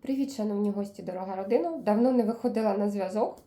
Привіт, шановні гості, дорога родина. Давно не виходила на зв'язок.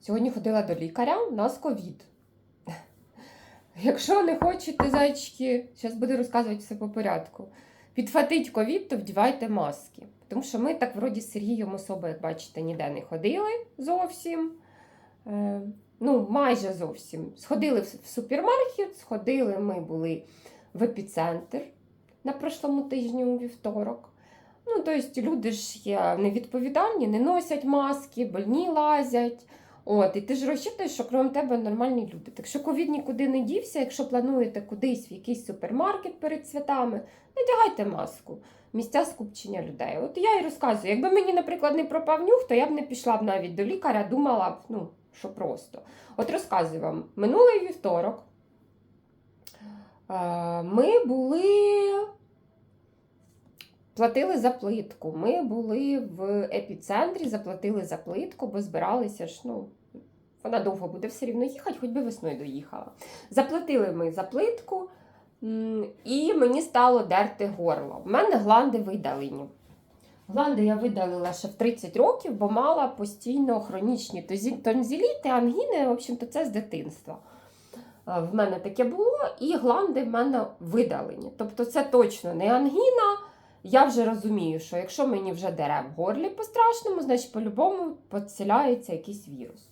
Сьогодні ходила до лікаря, у нас ковід. Якщо не хочете, зайчики, зараз буду розказувати все по порядку. Підхватить ковід, то вдівайте маски. Тому що ми так вроді з Сергієм особо, як бачите, ніде не ходили зовсім. Е, ну, майже зовсім. Сходили в супермаркет, сходили, ми були в епіцентр на прошлому тижні у вівторок. Ну, тобто люди ж є невідповідальні, не носять маски, больні лазять. От, і ти ж розчитуєш, що крім тебе нормальні люди. Так що ковід нікуди не дівся, якщо плануєте кудись в якийсь супермаркет перед святами, надягайте маску. Місця скупчення людей. От я і розказую, якби мені, наприклад, не пропав нюх, то я б не пішла б навіть до лікаря, думала б, ну, що просто. От розказую вам, минулий вівторок е, ми були платили за плитку. Ми були в епіцентрі, заплатили за плитку, бо збиралися ж, ну, вона довго буде все рівно їхати, хоч би весною доїхала. Заплатили ми за плитку, і мені стало дерти горло. У мене гланди видалені. Гланди я видалила ще в 30 років, бо мала постійно хронічні тонзиліти, ангіни, в общем-то, це з дитинства. Е, В мене таке було, і гланди в мене видалені. Тобто це точно не ангіна. Я вже розумію, що якщо мені вже дере в горлі по-страшному, значить по-любому поселяється якийсь вірус.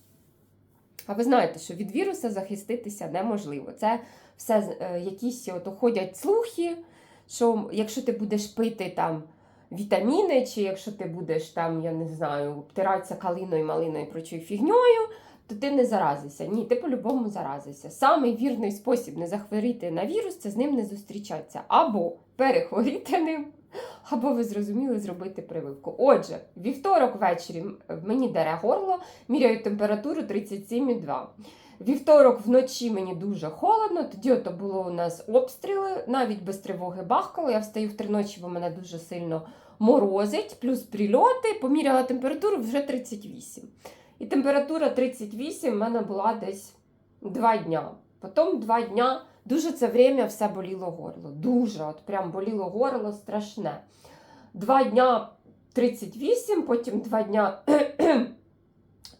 А ви знаєте, що від віруса захиститися неможливо. Це все е, якісь от ходять слухи, що якщо ти будеш пити там вітаміни, чи якщо ти будеш там, я не знаю, обтиратися калиною, малиною прочою фігньою, то ти не заразишся. Ні, ти по-любому заразишся. Самий вірний спосіб не захворіти на вірус це з ним не зустрічатися. Або перехворіти ним, або ви зрозуміли зробити прививку. Отже, вівторок ввечері мені дере горло, міряю температуру 37,2. Вівторок вночі мені дуже холодно, тоді ото було у нас обстріли, навіть без тривоги бахкало. Я встаю в три ночі, бо мене дуже сильно морозить, плюс прильоти, поміряла температуру вже 38. І температура 38 в мене була десь 2 дня. Потім 2 дня дуже це время все боліло горло. Дуже, от прям боліло горло страшне. Два дня 38, потім два дня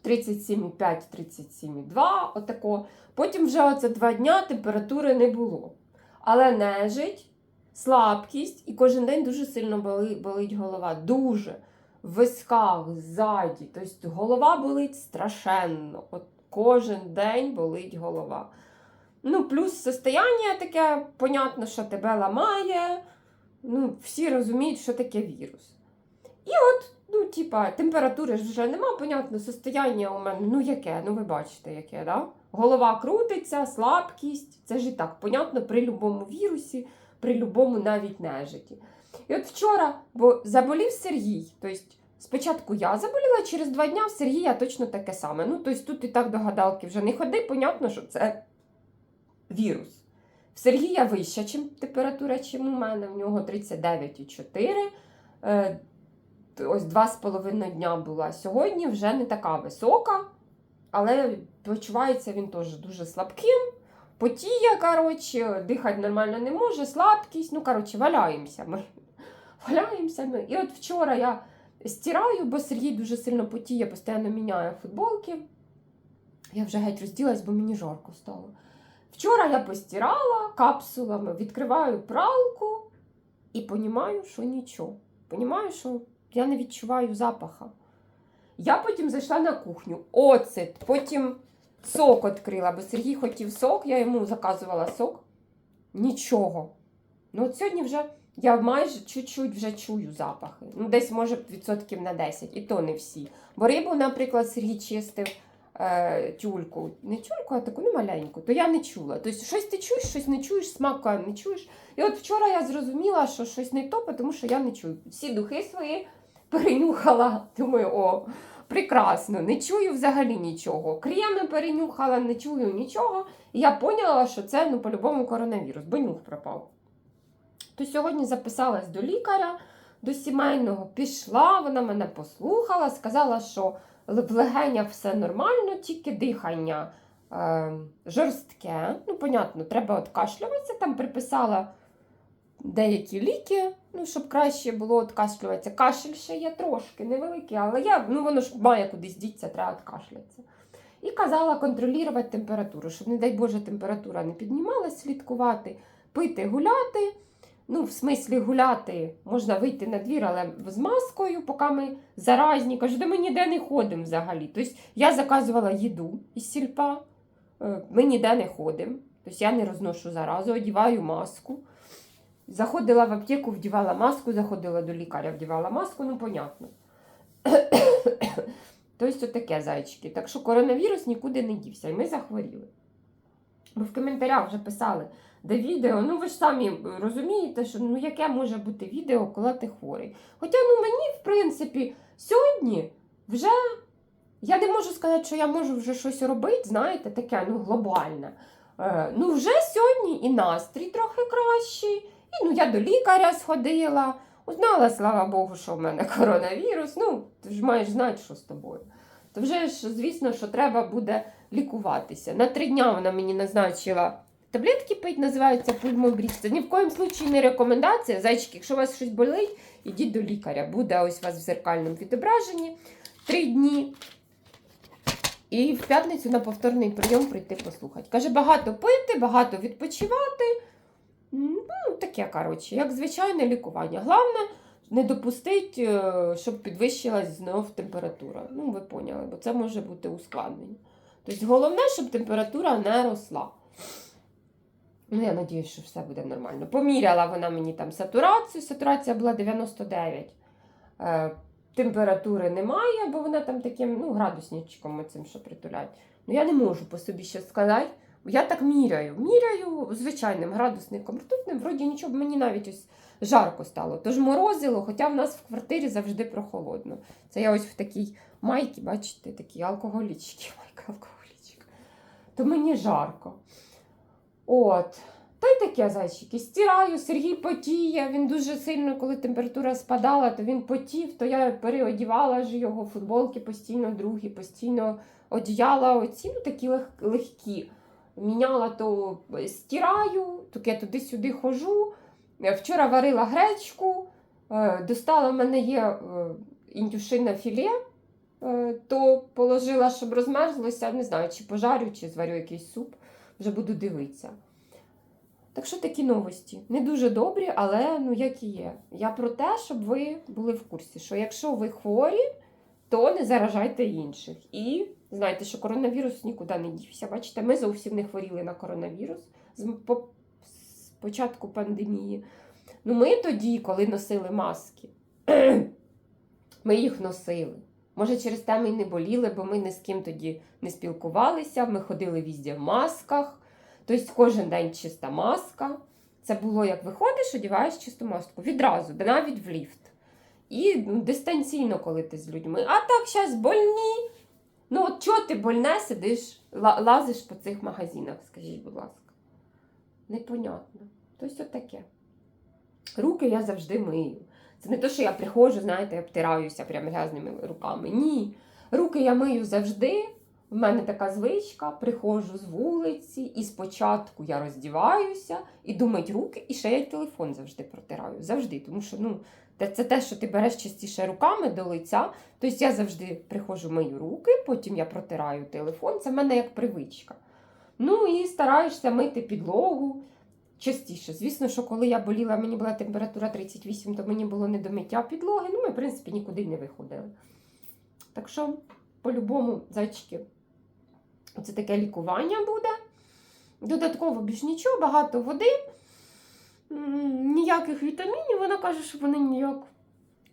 37,5, 37,2, отако. Потім вже оце два дня температури не було. Але нежить, слабкість, і кожен день дуже сильно болить голова. Дуже. В висках, ззаді. Тобто голова болить страшенно. От кожен день болить голова. Ну, плюс состояння таке, понятно, що тебе ламає. Ну, всі розуміють, що таке вірус. І от, ну, типа, температури ж вже нема, понятно, состояння у мене, ну яке, ну ви бачите, яке, да? Голова крутиться, слабкість. Це ж і так, понятно, при будь-якому вірусі, при будь-якому навіть нежиті. І от вчора, бо заболів Сергій, тобто спочатку я заболіла, через два дня в Сергія точно таке саме. Ну, тобто тут і так до гадалки вже не ходи, понятно, що це вірус. В Сергія вища чим температура, чим у мене. В нього 39,4. Е, Ось два з половиною дня була. Сьогодні вже не така висока, але почувається він теж дуже слабким. Потіє, коротше, дихати нормально не може, слабкість. Ну, коротше, валяємося ми. Валяємося ми. І от вчора я стираю, бо Сергій дуже сильно потіє, постійно міняє футболки. Я вже геть розділась, бо мені жарко стало. Вчора я постирала капсулами, відкриваю пралку і понімаю, що нічого. Понімаю, що я не відчуваю запаха. Я потім зайшла на кухню, оцет, потім сок відкрила, бо Сергій хотів сок, я йому заказувала сок. Нічого. Ну, от сьогодні вже я майже чуть-чуть вже чую запахи. Ну, десь, може, відсотків на 10, і то не всі. Бо рибу, наприклад, Сергій чистив е, тюльку. Не тюльку, а таку ну, маленьку, то я не чула. Тобто щось ти чуєш, щось не чуєш, смаку не чуєш. І от вчора я зрозуміла, що щось не то, тому що я не чую. Всі духи свої перенюхала. Думаю, о, прекрасно, не чую взагалі нічого. Креми перенюхала, не чую нічого. І я поняла, що це ну, по-любому коронавірус, бо нюх пропав. То сьогодні записалась до лікаря, до сімейного, пішла, вона мене послухала, сказала, що в легенях все нормально, тільки дихання е, жорстке. Ну, понятно, треба откашлюватися, там приписала деякі ліки, ну, щоб краще було откашлюватися. Кашель ще є трошки невеликий, але я, ну, воно ж має кудись дітися, треба откашлятися. І казала контролювати температуру, щоб, не дай Боже, температура не піднімалась, слідкувати, пити, гуляти. Ну, в смислі гуляти можна вийти на двір, але з маскою, поки ми заразні. Кажу, де ми ніде не ходимо взагалі. Тобто я заказувала їду із сільпа, е, ми ніде не ходимо. Тобто я не розношу заразу, одіваю маску. Заходила в аптеку, вдівала маску, заходила до лікаря, вдівала маску, ну, понятно. Тобто, таке зайчики. Так що коронавірус нікуди не дівся, і ми захворіли. Бо в коментарях вже писали, де відео, ну ви ж самі розумієте, що ну яке може бути відео, коли ти хворий. Хоча ну мені, в принципі, сьогодні вже я не можу сказати, що я можу вже щось робити, знаєте, таке ну, глобальне. Е, ну, вже сьогодні і настрій трохи кращий. І ну, я до лікаря сходила, узнала, слава Богу, що в мене коронавірус. Ну, ти ж маєш знати, що з тобою. То вже ж, звісно, що треба буде лікуватися. На три дня вона мені назначила таблетки пить, називаються пульмобріз. Це ні в коїм случаї не рекомендація. Зайчики, якщо у вас щось болить, ідіть до лікаря. Буде ось у вас в зеркальному відображенні три дні. І в п'ятницю на повторний прийом прийти послухати. Каже, багато пити, багато відпочивати. Ну, таке, коротше, як звичайне лікування. Головне, не допустити, е, щоб підвищилась знов температура. Ну, ви поняли, бо це може бути ускладнення. Тобто, головне, щоб температура не росла. Ну, я сподіваюся, що все буде нормально. Поміряла вона мені там сатурацію. Сатурація була 99. Е, температури немає, бо вона там таким ну, градусничком оцим, що притулять. Ну, я не можу по собі ще сказати. Я так міряю. Міряю звичайним градусником ртутним, вроді нічого, мені навіть ось жарко стало. Тож морозило, хоча в нас в квартирі завжди прохолодно. Це я ось в такій майці, бачите, такі алкоголічки. Майка алкоголічка. То мені жарко. От. Та й таке зайчики. Стираю, Сергій потіє. Він дуже сильно, коли температура спадала, то він потів, то я переодівала ж його футболки постійно, другі, постійно одіяла оці ну, такі лег- легкі. Міняла то стираю, то я туди-сюди хожу. Е, Вчора варила гречку, е, достала в мене є е, індюшине філе, то положила, щоб розмерзлося. Не знаю, чи пожарю, чи зварю якийсь суп. Вже буду дивитися. Так що такі новості. Не дуже добрі, але ну як і є. Я про те, щоб ви були в курсі, що якщо ви хворі, то не заражайте інших. І знайте, що коронавірус нікуди не дівся. Бачите, ми зовсім не хворіли на коронавірус з початку пандемії. Ну, ми тоді, коли носили маски, ми їх носили. Може, через те ми й не боліли, бо ми ні з ким тоді не спілкувалися, ми ходили візді в масках. Тобто кожен день чиста маска. Це було як виходиш, одягаєш чисту маску. Відразу, навіть в ліфт. І ну, дистанційно, коли ти з людьми. А так, зараз больні. Ну, от чого ти больне сидиш, лазиш по цих магазинах, скажіть, будь ласка. Непонятно. Тобто таке. Руки я завжди мию. Це не те, що я приходжу, знаєте, обтираюся прям грязними руками. Ні. Руки я мию завжди. У мене така звичка, приходжу з вулиці, і спочатку я роздіваюся, іду мить руки, і ще я телефон завжди протираю. Завжди. Тому що ну, це те, що ти береш частіше руками до лиця. Тобто я завжди приходжу мию руки, потім я протираю телефон. Це в мене як привичка. Ну і стараєшся мити підлогу частіше. Звісно, що коли я боліла, мені була температура 38, то мені було не до миття підлоги. Ну, ми, в принципі, нікуди не виходили. Так що, по-любому, зайчики, це таке лікування буде. Додатково більш нічого, багато води, ніяких вітамінів. Вона каже, що вони ніяк.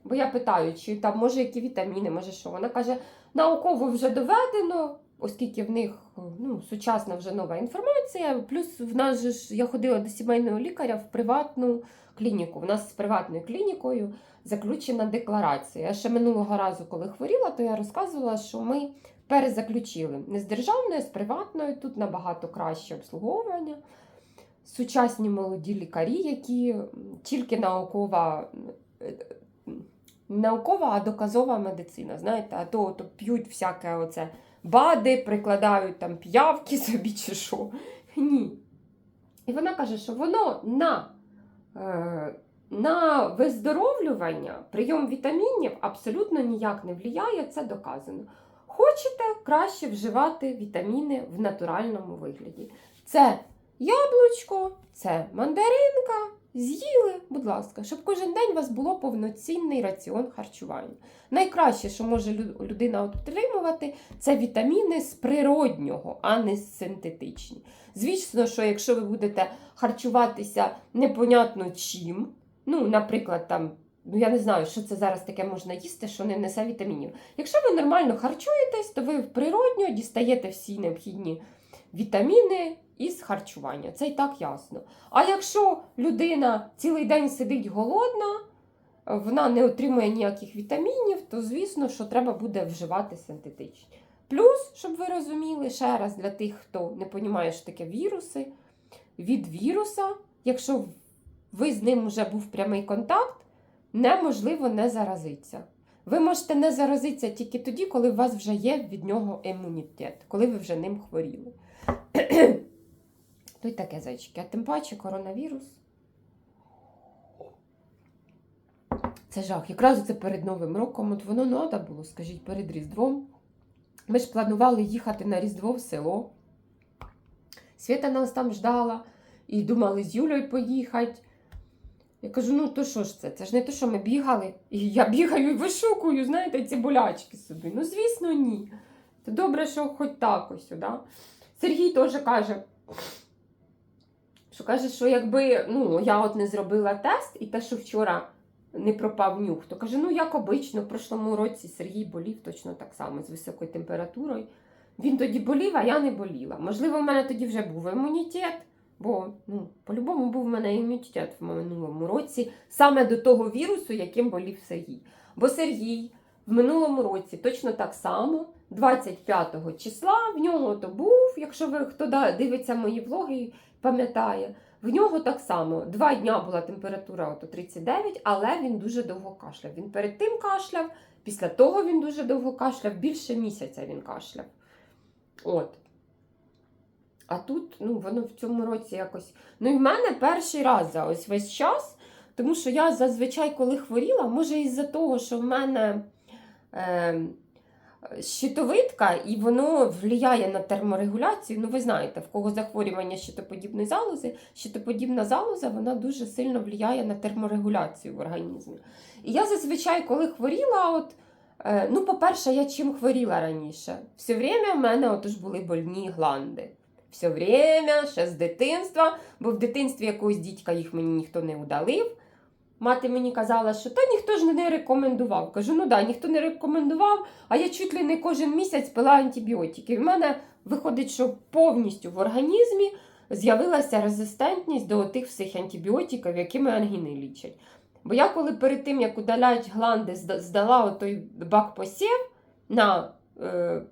Бо я питаю, чи там може які вітаміни, може що. Вона каже, науково вже доведено, оскільки в них ну, сучасна вже нова інформація. Плюс в нас же ж я ходила до сімейного лікаря в приватну клініку. В нас з приватною клінікою заключена декларація. Я ще минулого разу, коли хворіла, то я розказувала, що ми перезаключили не з державною, а з приватною. Тут набагато краще обслуговування. Сучасні молоді лікарі, які тільки наукова, наукова, а доказова медицина. Знаєте, а то, то п'ють всяке оце бади, прикладають там п'явки собі чи що. Ні. І вона каже, що воно на Е, на виздоровлювання прийом вітамінів абсолютно ніяк не впливає, це доказано. Хочете краще вживати вітаміни в натуральному вигляді. Це яблучко, це мандаринка. З'їли, будь ласка, щоб кожен день у вас було повноцінний раціон харчування. Найкраще, що може людина отримувати, це вітаміни з природнього, а не з синтетичні. Звісно, що якщо ви будете харчуватися непонятно чим, ну, наприклад, там, ну я не знаю, що це зараз таке можна їсти, що не несе вітамінів. Якщо ви нормально харчуєтесь, то ви природньо дістаєте всі необхідні вітаміни із харчування. Це і так ясно. А якщо людина цілий день сидить голодна, вона не отримує ніяких вітамінів, то звісно, що треба буде вживати синтетичні. Плюс, щоб ви розуміли, ще раз для тих, хто не розуміє, що таке віруси, від віруса, якщо ви з ним вже був прямий контакт, неможливо не заразитися. Ви можете не заразитися тільки тоді, коли у вас вже є від нього імунітет, коли ви вже ним хворіли. То й таке зайчики. А тим паче коронавірус. Це жах. Якраз це перед Новим роком. От воно треба було, скажіть, перед Різдвом. Ми ж планували їхати на Різдво в село. Свята нас там ждала і думали з Юлею поїхати. Я кажу, ну то що ж це? Це ж не те, що ми бігали. І я бігаю і вишукую, знаєте, ці болячки собі. Ну, звісно, ні. Це добре, що хоч так ось, да? Сергій теж каже, що каже, що якби ну, я от не зробила тест, і те, що вчора не пропав нюх, то каже, ну як обично, в прошлому році Сергій болів точно так само з високою температурою. Він тоді болів, а я не боліла. Можливо, в мене тоді вже був імунітет, бо ну, по-любому був в мене імунітет в минулому році, саме до того вірусу, яким болів Сергій. Бо Сергій в минулому році точно так само, 25 числа, в нього то був, якщо ви хто дивиться мої влоги, пам'ятає. В нього так само два дня була температура ото 39, але він дуже довго кашляв. Він перед тим кашляв, після того він дуже довго кашляв, більше місяця він кашляв. От. А тут, ну, воно в цьому році якось. Ну, і в мене перший раз за ось весь час, тому що я зазвичай, коли хворіла, може, із-за того, що в мене. Е, щитовидка, і воно впливає на терморегуляцію. Ну, ви знаєте, в кого захворювання щитоподібної залози, щитоподібна залоза вона дуже сильно впливає на терморегуляцію в організмі. І я зазвичай, коли хворіла, от, е, ну, по-перше, я чим хворіла раніше? Все время в мене отож були больні гланди. Все время, ще з дитинства, бо в дитинстві якогось дідька їх мені ніхто не удалив. Мати мені казала, що та ніхто ж не рекомендував. Кажу, ну да, ніхто не рекомендував, а я чуть ли не кожен місяць пила антибіотики. В мене виходить, що повністю в організмі з'явилася резистентність до тих всіх антибіотиків, якими ангіни лічать. Бо я коли перед тим, як удалять гланди, здала той бак посів на, е,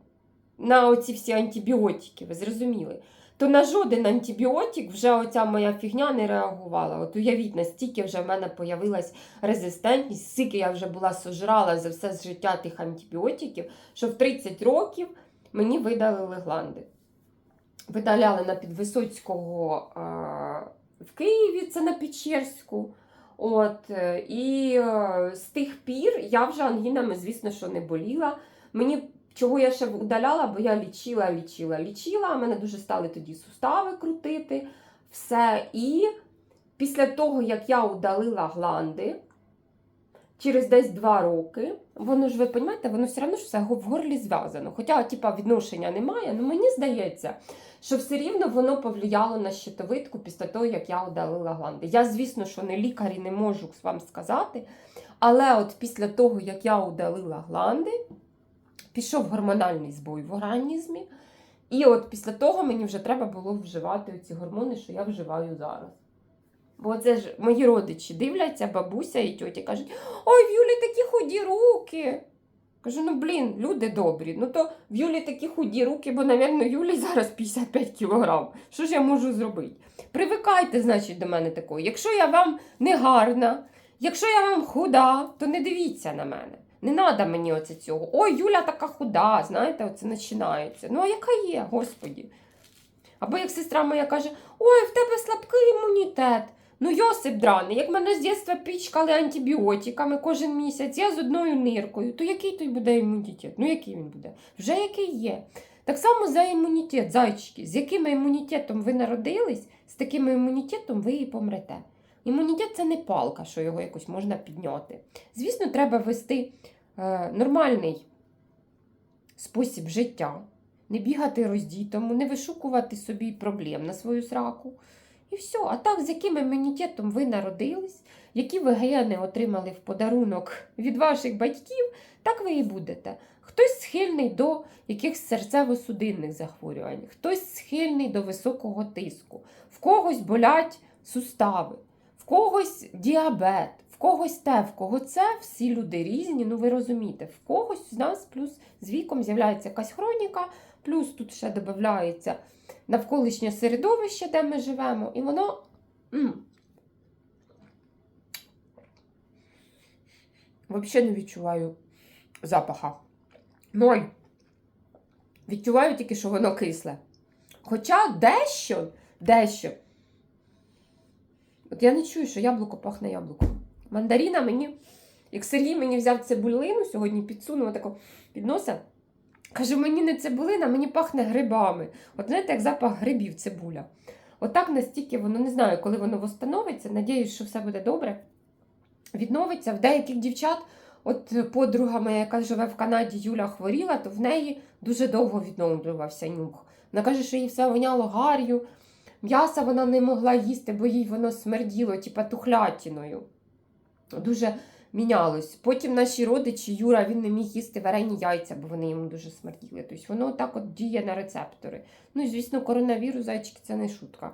на оці всі антибіотики, ви зрозуміли, то на жоден антибіотик вже оця моя фігня не реагувала. От уявіть, настільки вже в мене появилась резистентність, скільки я вже була сожрала за все з життя тих антибіотиків, що в 30 років мені видалили гланди. Видаляли на Підвисоцького а, в Києві, це на Печерську. От, е, і е, з тих пір я вже ангінами, звісно, що не боліла. Мені чого я ще удаляла, бо я лічила, лічила, лічила. Мене дуже стали тоді сустави крутити. Все. І після того, як я удалила гланди, через десь два роки, воно ж, ви розумієте, воно все одно ж все в горлі зв'язано. Хоча, типа, відношення немає, але мені здається, що все рівно воно повлияло на щитовидку після того, як я удалила гланди. Я, звісно, що не лікар і не можу вам сказати, але от після того, як я удалила гланди, пішов гормональний збой в організмі. І от після того мені вже треба було вживати ці гормони, що я вживаю зараз. Бо це ж мої родичі дивляться, бабуся і тьоті кажуть: ой, в Юлі такі худі руки. Кажу, ну блін, люди добрі. Ну то в Юлі такі худі руки, бо, напевно, Юлі зараз 55 кілограм. Що ж я можу зробити? Привикайте, значить, до мене такої. Якщо я вам не гарна, якщо я вам худа, то не дивіться на мене. Не треба мені оце цього. Ой, Юля така худа, знаєте, оце починається. Ну, а яка є, господі? Або як сестра моя каже: Ой, в тебе слабкий імунітет. Ну, Йосип драний, як мене з дитинства пічкали антибіотиками кожен місяць, я з одною ниркою, то який той буде імунітет? Ну, який він буде? Вже який є. Так само за імунітет, зайчики, з яким імунітетом ви народились, з таким імунітетом ви і помрете. Імунітет це не палка, що його якось можна підняти. Звісно, треба вести е, нормальний спосіб життя, не бігати роздітому, не вишукувати собі проблем на свою сраку. І все. А так, з яким імунітетом ви народились, які ви гени отримали в подарунок від ваших батьків, так ви і будете. Хтось схильний до якихось серцево-судинних захворювань, хтось схильний до високого тиску, в когось болять сустави, когось діабет, в когось те, в кого це, всі люди різні, ну ви розумієте, в когось з нас плюс з віком з'являється якась хроніка, плюс тут ще додається навколишнє середовище, де ми живемо, і воно. Взагалі не відчуваю запаха. Ноль. Відчуваю тільки, що воно кисле. Хоча дещо, дещо. От я не чую, що яблуко пахне яблуком. Мандаріна мені, як Сергій мені взяв цибулину сьогодні, підсунув тако підноса. Каже, мені не цибулина, мені пахне грибами. От знаєте, як запах грибів цибуля. Отак настільки воно не знаю, коли воно восстановиться. Надіюсь, що все буде добре. Відновиться в деяких дівчат. От подруга моя, яка живе в Канаді, Юля хворіла, то в неї дуже довго відновлювався нюх. Вона каже, що їй все воняло гар'ю. М'яса вона не могла їсти, бо їй воно смерділо, типа тухлятіною. Дуже мінялось. Потім наші родичі, Юра, він не міг їсти варені яйця, бо вони йому дуже смерділи. Тобто воно так от діє на рецептори. Ну і звісно, коронавірус, зайчики, це не шутка.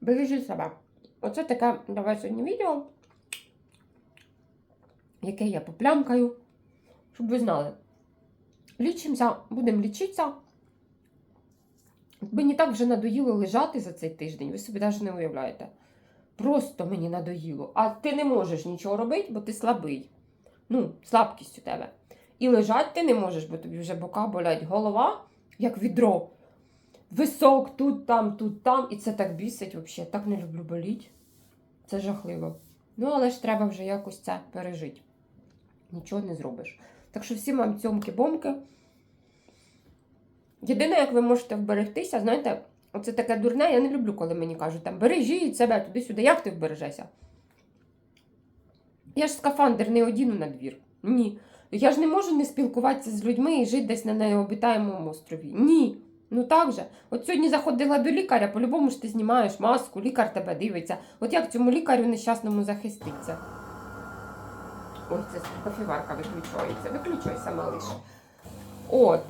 Бережи себе. Оце таке давай сьогодні відео, яке я поплямкаю, щоб ви знали. Лічимося, будемо лічитися. Мені так вже надоїло лежати за цей тиждень, ви собі навіть не уявляєте. Просто мені надоїло. А ти не можеш нічого робити, бо ти слабий. Ну, слабкість у тебе. І лежати ти не можеш, бо тобі вже бока болять. Голова, як відро. Висок, тут, там, тут, там. І це так бісить взагалі. Так не люблю боліть. Це жахливо. Ну, але ж треба вже якось це пережити. Нічого не зробиш. Так що всім вам цьомки-бомки. Єдине, як ви можете вберегтися, знаєте, оце таке дурне, я не люблю, коли мені кажуть, там бережіть себе туди-сюди. Як ти вбережешся? Я ж скафандр не одіну на двір. Ні. Я ж не можу не спілкуватися з людьми і жити десь на необітаємому острові. Ні. Ну так же. От сьогодні заходила до лікаря, по-любому ж ти знімаєш маску, лікар тебе дивиться. От як цьому лікарю нещасному захиститься? Ой, це кофіварка виключається. Виключайся, малиш. От.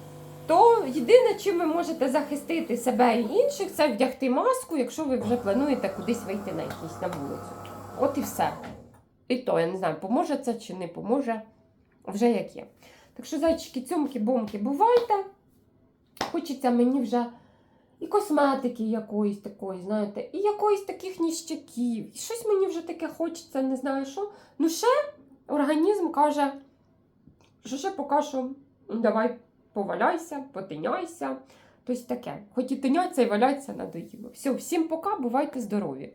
То єдине, чим ви можете захистити себе і інших, це вдягти маску, якщо ви вже плануєте кудись вийти на якісь на вулицю. От і все. І то, я не знаю, поможе це чи не поможе, вже як є. Так що, зайчики, цьомки, бомки, бувайте. Хочеться мені вже і косметики якоїсь такої, знаєте, і якоїсь таких ніщаків. І щось мені вже таке хочеться, не знаю що. Ну, ще організм каже, що ще поки що ну, давай поваляйся, потиняйся. Тобто таке. Хоч і тиняться і валяться надоїло. Все, всім пока, бувайте здорові!